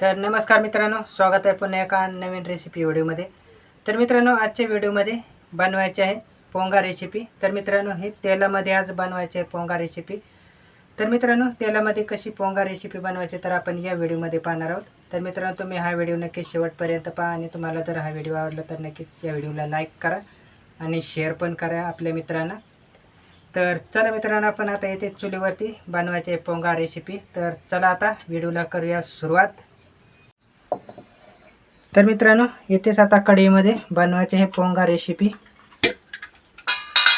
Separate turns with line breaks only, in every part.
तर नमस्कार मित्रांनो स्वागत आहे पुन्हा एका नवीन रेसिपी व्हिडिओमध्ये तर मित्रांनो आजच्या व्हिडिओमध्ये बनवायचे आहे पोंगा रेसिपी तर मित्रांनो हे तेलामध्ये आज बनवायचे आहे पोंगा रेसिपी तर मित्रांनो तेलामध्ये कशी पोंगा रेसिपी बनवायची तर आपण या व्हिडिओमध्ये पाहणार आहोत. तर मित्रांनो तुम्ही हा व्हिडिओ नक्की शेवटपर्यंत पहा आणि तुम्हाला जर हा व्हिडिओ आवडला तर नक्कीच या व्हिडिओला लाईक करा आणि शेअर पण करा आपल्या मित्रांना. तर चला मित्रांनो आपण आता येथे चुलीवरती बनवायचे आहे पोंगा रेसिपी तर चला आता व्हिडिओला करूया सुरुवात. तर मित्रांनो येथेच आता कढईमध्ये बनवायचे हे पोंगा रेसिपी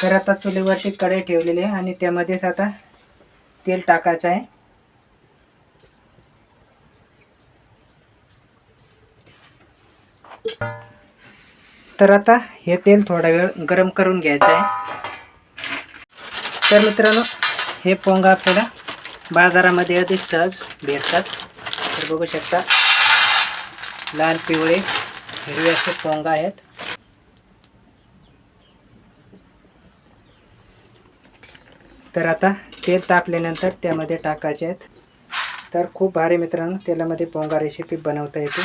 तर आता चुलीवरची कढई ठेवलेली आहे आणि त्यामध्येच आता तेल टाकायचं आहे. तर आता हे तेल थोडा वेळ गरम करून घ्यायचं आहे. तर मित्रांनो हे पोंगा आपल्याला बाजारामध्ये अधिक सहज भेटतात. तर बघू शकता. लाल पिवळे हिरवे असे पोंगा आहेत. तर आता तेल तापल्यानंतर त्यामध्ये टाकायचे आहेत. तर खूप भारी मित्रांनो तेलामध्ये पोंगा रेसिपी बनवता येते.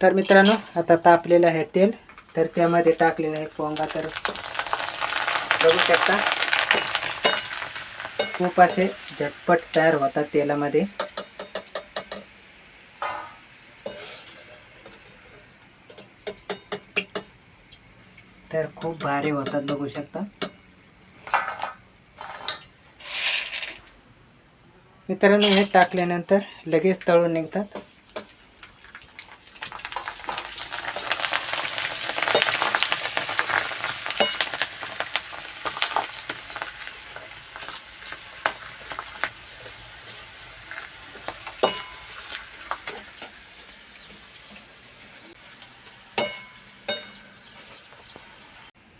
तर मित्रांनो आता तापलेलं आहे तेल. तर त्यामध्ये टाकलेलं आहे पोंगा. तर बघू शकता. खूप असे झटपट तयार होतात तेलामध्ये. तर खूप भारी होतात बघू शकता. मित्रांनो हे टाकल्यानंतर लगेच तळून निघतात.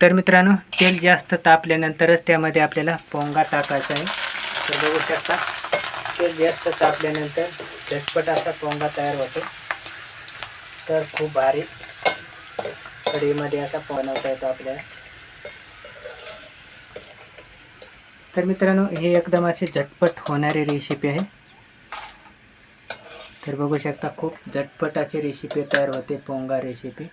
तर मित्रांनो तेल जास्त तापल्यानंतरच त्यामध्ये आपल्याला पोंगा टाकायचा आहे. तर बघू शकता तेल जास्त तापल्यानंतर झटपट असा पोंगा तयार होतो. तर खूप भारी कढीमध्ये असा बनवता येतो आपल्याला. तर मित्रांनो ही एकदम अशी झटपट होणारी रेसिपी आहे. तर बघू शकता खूप झटपट अशी रेसिपी तयार होते पोंगा रेसिपी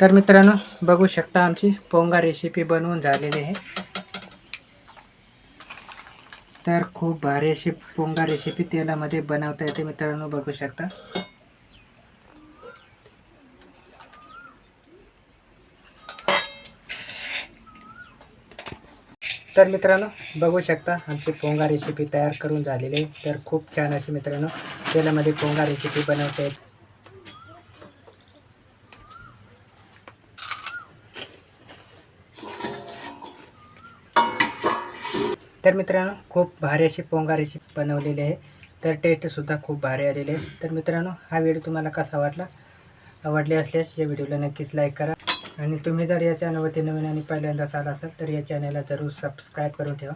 तर मित्रांनो बघू शकता आमची पोंगा रेसिपी बनवून झालेली आहे. तर खूप भारी अशी पोंगा रेसिपी तेलामध्ये बनवता येते मित्रांनो बघू शकता. तर मित्रांनो बघू शकता आमची पोंगा रेसिपी तयार करून झालेली आहे. तर खूप छान अशी मित्रांनो तेलामध्ये पोंगा रेसिपी बनवता येते. तर मित्रांनो खूप भारी अशी पोंगारीची बनवलेली आहे. तर टेस्टसुद्धा खूप भारी आलेली आहे. तर मित्रांनो हा व्हिडिओ तुम्हाला कसा वाटला? आवडले असल्यास या व्हिडिओला नक्कीच लाईक करा. आणि तुम्ही जर या चॅनलवरती नवीन आणि पहिल्यांदाच आला असाल तर या चॅनलला जरूर सबस्क्राईब करून ठेवा.